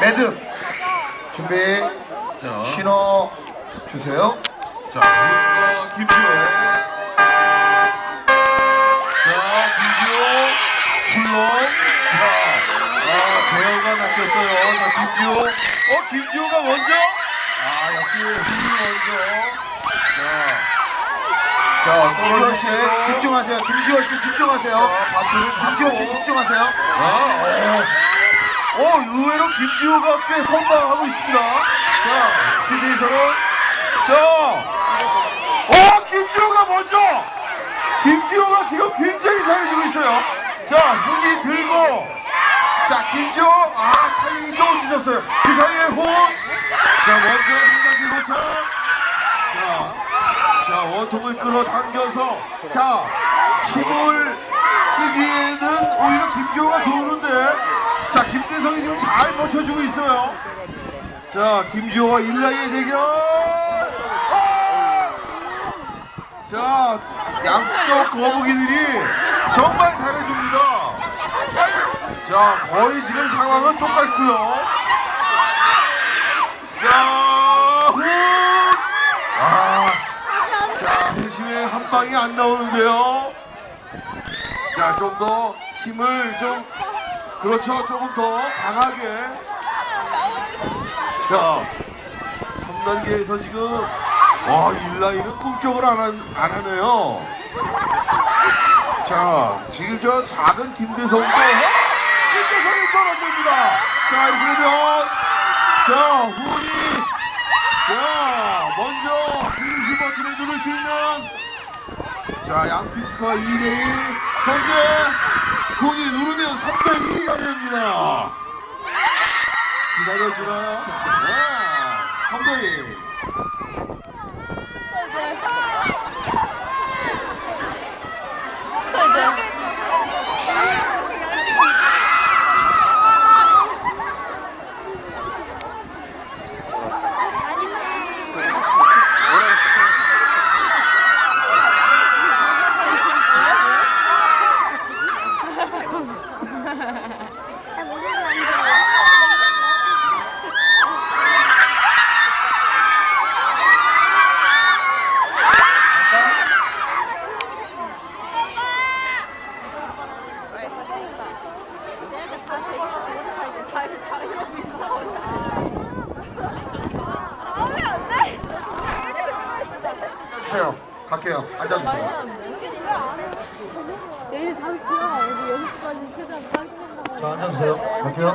매듭 준비 자, 신호 주세요. 자, 어, 김지호. 자, 김지호 출렁. 자, 아, 대여가 낚였어요. 자, 김지호. 어, 김지호가 먼저. 아, 역시 김지호 먼저. 자, 자, 김지호 씨. 집중하세요. 김지호 씨 집중하세요. 자, 밧줄을 김지호 씨. 집중하세요. 아, 어. 어, 의외로 김지호가 꽤 선방하고 있습니다. 자, 스피드에서는, 자, 어, 김지호가 먼저! 김지호가 지금 굉장히 잘해주고 있어요. 자, 훈이 들고, 자, 김지호, 아, 타이밍이 조금 늦었어요. 그 사이에 훈, 자, 먼저 생각이 도착. 자, 자, 원통을 끌어당겨서, 자, 힘을 쓰기에는 오히려 김지호가 좋은데, 자, 김 대성이 지금 잘 버텨주고 있어요. 자, 김지호와 일라이의 대결. 아! 자, 양쪽 거북이들이 정말 잘해줍니다. 자, 거의 지금 상황은 똑같고요. 자, 훗! 아, 자, 회심의 한 방이 안 나오는데요. 자, 좀 더 힘을 좀, 그렇죠. 조금 더 강하게. 자, 3단계에서 지금, 와, 일라인은 꿈쩍을 안, 하, 안 하네요. 자, 지금 저 작은 김대성도, 김대성이 떨어집니다. 자, 이러면, 자, 훈이, 자, 먼저 피니시 버튼을 누를 수 있는, 자, 양팀 스코어 2대1. 현재, 본이 누르면 302가 됩니다. 기다려주라. 와, 302. 앉아주세요. 갈게요. 앉아주세요. 내일 다시 지나가 어디 6시까지 최대한 끝낸다고 자, 앉아주세요. 갈게요.